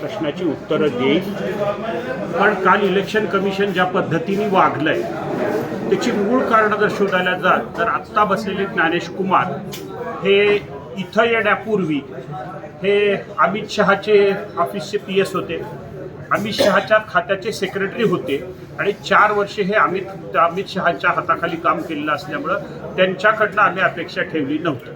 प्रश्नाची उत्तरं देईल. पण काल इलेक्शन कमिशन ज्या पद्धतीने वागलंय त्याची मूळ कारणं जर शोधायला जात तर आत्ता बसलेले ज्ञानेश कुमार हे इथं येण्यापूर्वी हे अमित शहाचे ऑफिसचे पी एस होते. अमित शहाच्या खात्याचे सेक्रेटरी होते. आणि चार वर्षे हे अमित अमित शहाच्या हाताखाली काम केलेलं असल्यामुळं त्यांच्याकडनं आम्ही अपेक्षा ठेवली नव्हती.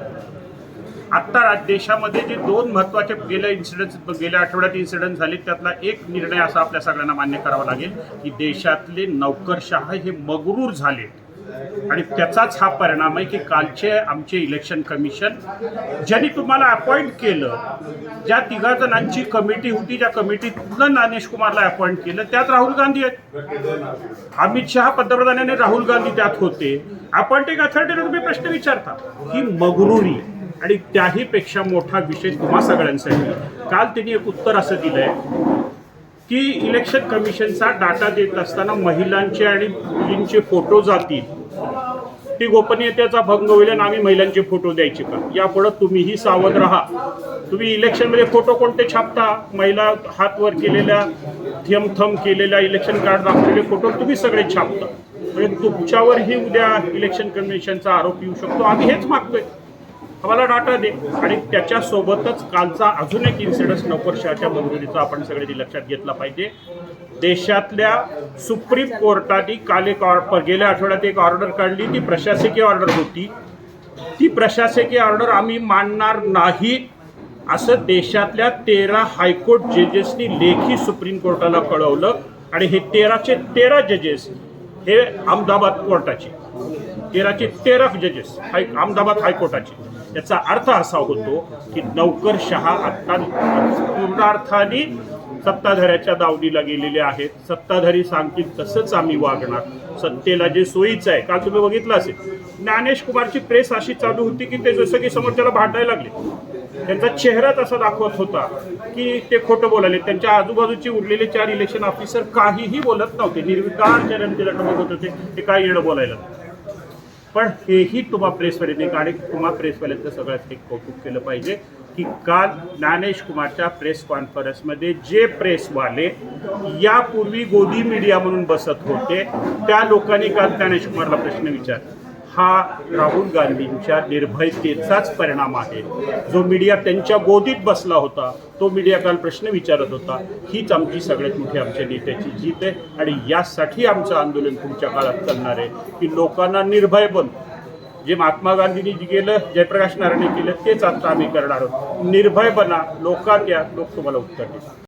आत्ता राज- देशामध्ये जे दोन महत्त्वाचे गेल्या इन्सिडेंट गेल्या आठवड्यात इन्सिडेंट झाले त्यातला एक निर्णय असा आपल्या सगळ्यांना मान्य करावा लागेल की देशातले नौकरशाह हे मगरूर झाले. आणि त्याचाच हा परिणाम आहे की कालचे आमचे इलेक्शन कमिशन ज्यांनी तुम्हाला अपॉइंट केलं ज्या तिघा जणांची कमिटी होती ज्या कमिटीतनं नानेश कुमारला अपॉइंट केलं त्यात राहुल गांधी आहेत. अमित शहा पंतप्रधानाने राहुल गांधी त्यात होते. अपॉइंटिंग अथॉरिटीला तुम्ही प्रश्न विचारता. ही मगरुरी आणि त्याही पेक्षा मोठा विषय तुम्हा सगळ्यांसाठी. काल त्यांनी एक उत्तर असं दिलं आहे की इलेक्शन कमिशनचा डाटा देत असताना महिलांचे आणि मुलींचे फोटो जातील. ती गोपनीयतेचा भंग होईल आणि आम्ही महिलांचे फोटो द्यायचे का? यापुढे तुम्हीही सावध राहा. तुम्ही इलेक्शनमध्ये फोटो कोणते छापता? महिला हातवर केलेल्या थेंब थंब केलेल्या इलेक्शन कार्ड दाखवलेले फोटो तुम्ही सगळे छापता. म्हणजे तुमच्यावरही उद्या इलेक्शन कमिशनचा आरोप येऊ शकतो. आम्ही हेच मागतोय. मला डाटा दे. आणि त्याच्यासोबतच कालचा अजून एक इन्सिडन्स नोकरशहाच्या मंजुरीचा आपण सगळ्यांनी लक्षात घेतला पाहिजे. देशातल्या सुप्रीम कोर्टाने काल एक ऑर्डर गेल्या आठवड्यात एक ऑर्डर काढली. ती प्रशासकीय ऑर्डर होती. ती प्रशासकीय ऑर्डर आम्ही मानणार नाही. असं देशातल्या तेरा हायकोर्ट जजेसनी लेखी सुप्रीम कोर्टाला कळवलं. आणि हे तेराचे तेरा जजेस हे अहमदाबाद कोर्टाचे. तेराचे तेरा जजेस हाय अहमदाबाद हायकोर्टाचे. याचा अर्थ असा होतो की नौकरशहा आत्ता पूर्णार्थाने सत्ताधाऱ्याच्या दावणीला गेलेले आहेत. सत्ताधारी सांगतील तसंच आम्ही वागणार. सत्तेला जे सोयीचं आहे. काल तुम्ही बघितलं असेल? ज्ञानेश कुमारची प्रेस अशी चालू होती की ते जसं की समोरच्याला भांडायला लागले. त्यांचा चेहरा तसा दाखवत होता की ते खोटं बोलाले त्यांच्या आजूबाजूचे उरलेले चार इलेक्शन ऑफिसर काहीही बोलत नव्हते. निर्विकार जनतेला बघत होते. ते काय येणं बोलायला. पण हेही तुम्हा प्रेसवाल्यांनी आणि तुम्हा प्रेसवाल्यांचं सगळ्यात एक कौतुक केलं पाहिजे की काल ज्ञानेश कुमारच्या प्रेस कॉन्फरन्समध्ये जे प्रेसवाले यापूर्वी गोदी मीडिया म्हणून बसत होते त्या लोकांनी काल ज्ञानेश कुमारला प्रश्न विचारला. हा राहुल गांधींच्या निर्भयतेचाच परिणाम आहे. जो मीडिया त्यांच्या गोदीत बसला होता तो मीडिया काल प्रश्न विचारत होता हीच आमची सगळ्यात मोठी आमच्या नेत्याची जीत आहे आणि यासाठी आमचं आंदोलन पुढच्या काळात चालणार आहे की लोकांना निर्भय बन. जे महात्मा गांधींनी जे केलं जयप्रकाश नारायण केलं तेच आता आम्ही करणार आहोत. निर्भय बना लोकात या लोक तुम्हाला उत्तर देतात